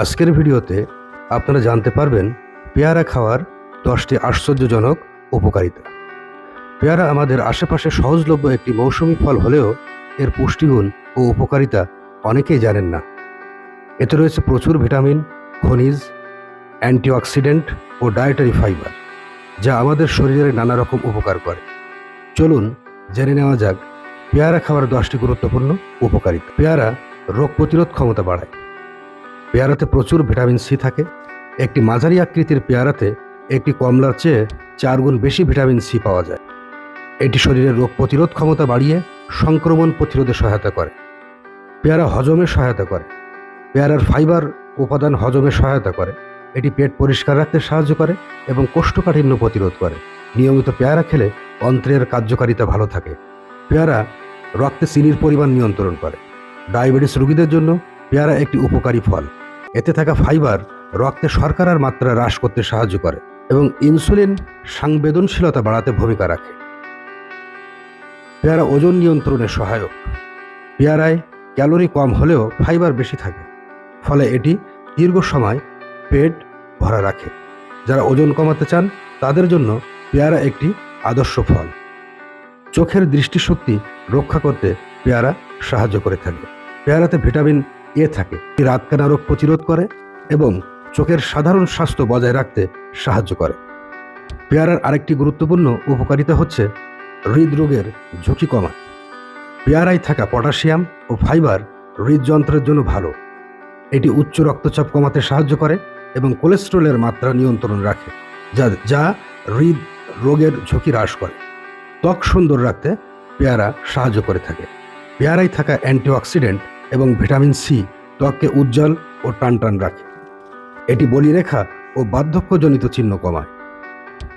আজকের ভিডিওতে আপনারা জানতে পারবেন পেয়ারা খাওয়ার দশটি আশ্চর্যজনক উপকারিতা। পেয়ারা আমাদের আশেপাশে সহজলভ্য একটি মৌসুমি ফল হলেও এর পুষ্টিগুণ ও উপকারিতা অনেকেই জানেন না। এতে রয়েছে প্রচুর ভিটামিন, খনিজ, অ্যান্টিঅক্সিডেন্ট ও ডায়েটারি ফাইবার, যা আমাদের শরীরের নানা রকম উপকার করে। চলুন জেনে নেওয়া যাক, পেয়ারা খাওয়ার দশটি গুরুত্বপূর্ণ উপকারিতা। পেয়ারা রোগ প্রতিরোধ ক্ষমতা বাড়ায়। পেয়ারাতে প্রচুর ভিটামিন সি থাকে। একটি মাঝারি আকৃতির পেয়ারাতে একটি কমলার চেয়ে চার গুণ বেশি ভিটামিন সি পাওয়া যায়। এটি শরীরের রোগ প্রতিরোধ ক্ষমতা বাড়িয়ে সংক্রমণ প্রতিরোধে সহায়তা করে। পেয়ারা হজমে সহায়তা করে। পেয়ারার ফাইবার উপাদান হজমে সহায়তা করে। এটি পেট পরিষ্কার রাখতে সাহায্য করে এবং কোষ্ঠকাঠিন্য প্রতিরোধ করে। নিয়মিত পেয়ারা খেলে অন্ত্রের কার্যকারিতা ভালো থাকে। পেয়ারা রক্তে চিনির পরিমাণ নিয়ন্ত্রণ করে। ডায়াবেটিস রোগীদের জন্য পেয়ারা একটি উপকারী ফল। এতে থাকা ফাইবার রক্তে শর্করার মাত্রা হ্রাস করতে সাহায্য করে এবং ইনসুলিন সংবেদনশীলতা বাড়াতে ভূমিকা রাখে। পেয়ারা ওজন নিয়ন্ত্রণে সহায়ক। পেয়ারায় ক্যালোরি কম হলেও ফাইবার বেশি থাকে, ফলে এটি দীর্ঘ সময় পেট ভরা রাখে। যারা ওজন কমাতে চান, তাদের জন্য পেয়ারা একটি আদর্শ ফল। চোখের দৃষ্টিশক্তি রক্ষা করতে পেয়ারা সাহায্য করে থাকে। পেয়ারাতে ভিটামিন এ থাকে। রাতকানা রোগ প্রতিরোধ করে এবং চোখের সাধারণ স্বাস্থ্য বজায় রাখতে সাহায্য করে। পেয়ারার আরেকটি গুরুত্বপূর্ণ উপকারিতা হচ্ছে হৃদরোগের ঝুঁকি কমায়। পেয়ারায় থাকা পটাশিয়াম ও ফাইবার হৃদযন্ত্রের জন্য ভালো। এটি উচ্চ রক্তচাপ কমাতে সাহায্য করে এবং কোলেস্ট্রলের মাত্রা নিয়ন্ত্রণ রাখে, যা যা হৃদ রোগের ঝুঁকি হ্রাস করে। ত্বক সুন্দর রাখতে পেয়ারা সাহায্য করে থাকে। পেয়ারায় থাকা অ্যান্টিঅক্সিডেন্ট এবং ভিটামিন সি ত্বককে উজ্জ্বল ও টানটান রাখে। এটি বলিরেখা ও বার্ধক্যজনিত চিহ্ন কমায়।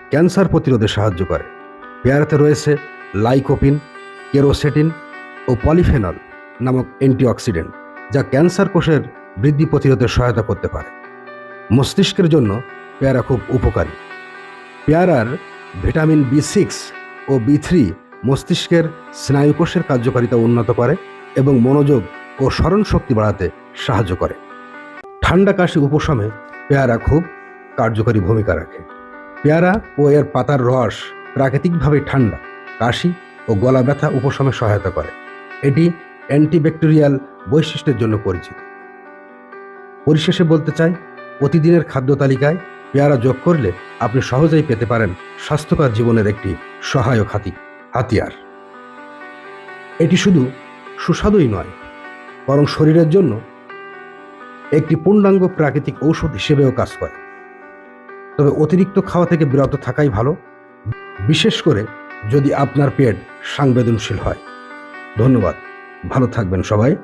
ক্যান্সার প্রতিরোধে সাহায্য করে। পেয়ারাতে রয়েছে লাইকোপিন, কেরোসেটিন ও পলিফেনল নামক অ্যান্টিঅক্সিডেন্ট, যা ক্যান্সার কোষের বৃদ্ধি প্রতিরোধে সহায়তা করতে পারে। মস্তিষ্কের জন্য পেয়ারা খুব উপকারী। পেয়ারার ভিটামিন বি সিক্স ও বি থ্রি মস্তিষ্কের স্নায়ুকোষের কার্যকারিতা উন্নত করে এবং মনোযোগ ও স্মরণ শক্তি বাড়াতে সাহায্য করে। ঠান্ডা কাশি উপশমে পেয়ারা খুব কার্যকরী ভূমিকা রাখে। পেয়ারা ও এর পাতার রস প্রাকৃতিকভাবে ঠান্ডা, কাশি ও গলা ব্যথা উপশমে সহায়তা করে। এটি অ্যান্টিব্যাকটেরিয়াল বৈশিষ্ট্যের জন্য পরিচিত। পরিশেষে বলতে চাই, প্রতিদিনের খাদ্য তালিকায় পেয়ারা যোগ করলে আপনি সহজেই পেতে পারেন স্বাস্থ্যকর জীবনের একটি সহায়ক হাতি হাতিয়ার। এটি শুধু সুস্বাদুই নয় বরং শরীরের জন্য একটি পূর্ণাঙ্গ প্রাকৃতিক ঔষধ হিসেবেও কাজ করে। তবে অতিরিক্ত খাওয়া থেকে বিরত থাকাই ভালো, বিশেষ করে যদি আপনার পেট সংবেদনশীল হয়। ধন্যবাদ। ভালো থাকবেন সবাই।